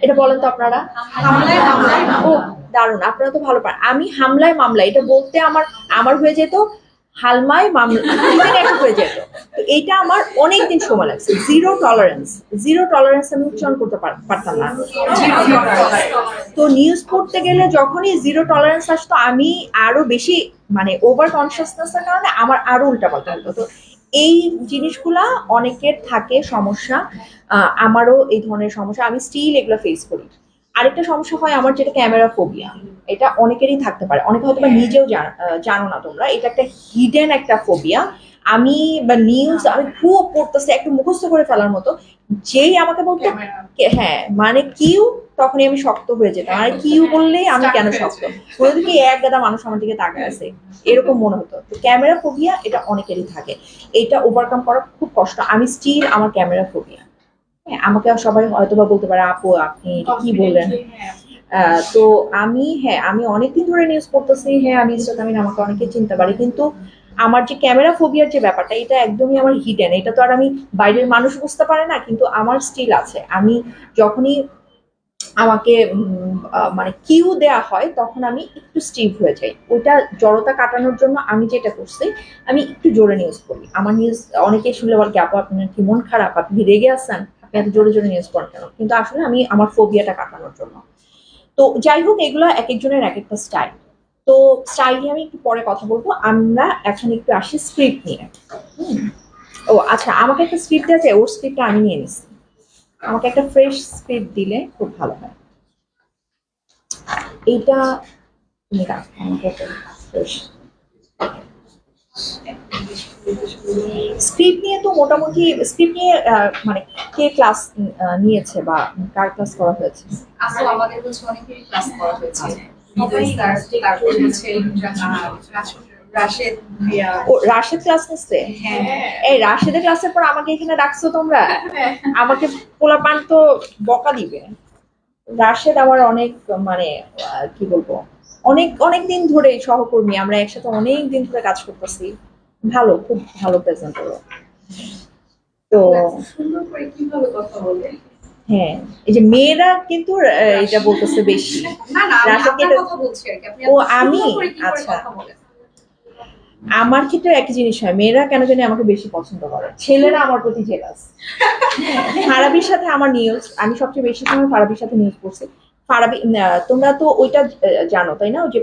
এটা বলেন তো আপনারা? ও দারুণ আপনারা তো ভালো পান আমি হামলায় মামলা এটা বলতে আমার আমার হয়ে যেত হালমায় মামলা হয়ে যেত। তো এইটা আমার অনেক দিন সময় লাগছে জিরো টলারেন্স জিরো টলারেন্স আমি উচ্চারণ করতে পারতাম না। তো নিউজ পড়তে গেলে যখনই জিরো টলারেন্স আসতো আমি আরও বেশি মানে ওভার কনসিয়াসনেসের কারণে আমার আরও উল্টাপাল্টা হতো। তো এই জিনিসগুলা অনেকের থাকে সমস্যা আমারও এই ধরনের সমস্যা আমি স্টিল এগুলো ফেস করি। আরেকটা সমস্যা হয় আমার যেটা ক্যামেরা ফোবিয়া এটা অনেকেরই থাকতে পারে। অনেকে হয়তো বা নিজেও জানো না তোমরা এটা একটা হিডেন একটা ফোবিয়া আমি বা নিউজ আমি খুব পড়তেছি একটু মুখস্থ করে ফেলার মতো। যেই আমাকে বলতো হ্যাঁ মানে কিউ তখনই আমি শক্ত হয়ে যেতাম। আর কিউ বললেই আমি কেন শক্ত? হতো কি এক গাদা মানুষ আমার দিকে তাকায় আছে। এরকম মনে হতো। তো ক্যামেরা ফোবিয়া এটা অনেকেরই থাকে। এটা ওভারকাম করা খুব কষ্ট। আমি স্টিল আমার ক্যামেরা ফোবিয়া। হ্যাঁ আমাকে সবাই হয়তো বা বলতে পারে আপু আপনি কি বললেন? আহ, তো আমি হ্যাঁ আমি অনেকদিন ধরে নিউজ পড়তেছি হ্যাঁ আমি আমি আমাকে অনেকে চিনতে পারি। কিন্তু আমার যে ক্যামেরা ফোবিয়ার যে ব্যাপারটা এটা একদমই আমার হিডেন এটা তো আর আমি বাইরের মানুষ বুঝতে পারে না কিন্তু আমার স্টিল আছে। আমি যখনই আমাকে মানে কিউ দেয়া হয়, তখন আমি একটু স্টিভ হয়ে যাই। ওইটা জড়তা কাটানোর জন্য আমি যেটা করছি, আমি একটু জোরে নিউজ করি আমার নিউজ অনেকে শুনলে বল কি, আপু, আপনার কি মন খারাপ? আপনি রেগে আছেন? আপনি এত জোরে জোরে নিউজ পড়েন কেন? কিন্তু আসলে আমি আমার ফোবিয়াটা কাটানোর জন্য। তো যাই হোক, এগুলো এক একজনের এক একটা স্টাইল তো স্টাইল নিয়ে আমি একটু পরে কথা বলব। আমরা এখন একটু আসি স্ক্রিপ্ট নিয়ে। ও আচ্ছা আমাকে একটা স্ক্রিপ্ট আছে, ওর স্ক্রিপ্টটা আমি নিয়ে নিচ্ছি। আমাকে একটা ফ্রেশ স্ক্রিপ্ট দিলে খুব ভালো হয়। এইটা তুমি আমাকে একটা ফ্রেশ স্ক্রিপ্ট নিয়ে তো মোটামুটি স্ক্রিপ্ট নিয়ে আহ, মানে কে ক্লাস নিয়েছে বা কার ক্লাস করা হয়েছে? আসলে আমাদের অনেকেরই ক্লাস করা হয়েছে। রাশেদ রাশেদ ক্লাস নিচ্ছে? হ্যাঁ। এই রাশেদের ক্লাসের পর আমাকে এখানে রাখছো তোমরা? আমাকে পোলাপান তো বকা দিবে। রাশেদ আমার অনেক মানে কি বলব? অনেক অনেক দিন ধরে সহকর্মী আমরা একসাথে অনেক দিন ধরে কাজ করতেছি। ভালো খুব ভালো প্রেজেন্ট হলো তো সুন্দর করে কীভাবে কথা বলে? হ্যাঁ এই যে মেয়েরা কিন্তু এটা বলতেছে বেশি। না না আমি রাশেদকে আপনার তো- কথা বলছি আর কি। আপনি ও, আমি? আচ্ছা। আমার ক্ষেত্রে একই জিনিস হয়। মেয়েরা কেন জানি আমাকে বেশি পছন্দ করে। ছেলেরা আমার প্রতি জেলাস ফারাবির সাথে আমার নিউজ আমি সবচেয়ে বেশি সময় ফারাবির সাথে নিউজ পড়ছি। ফারাবি তোমরা তো ওইটা জানো, তাই না? ওই যে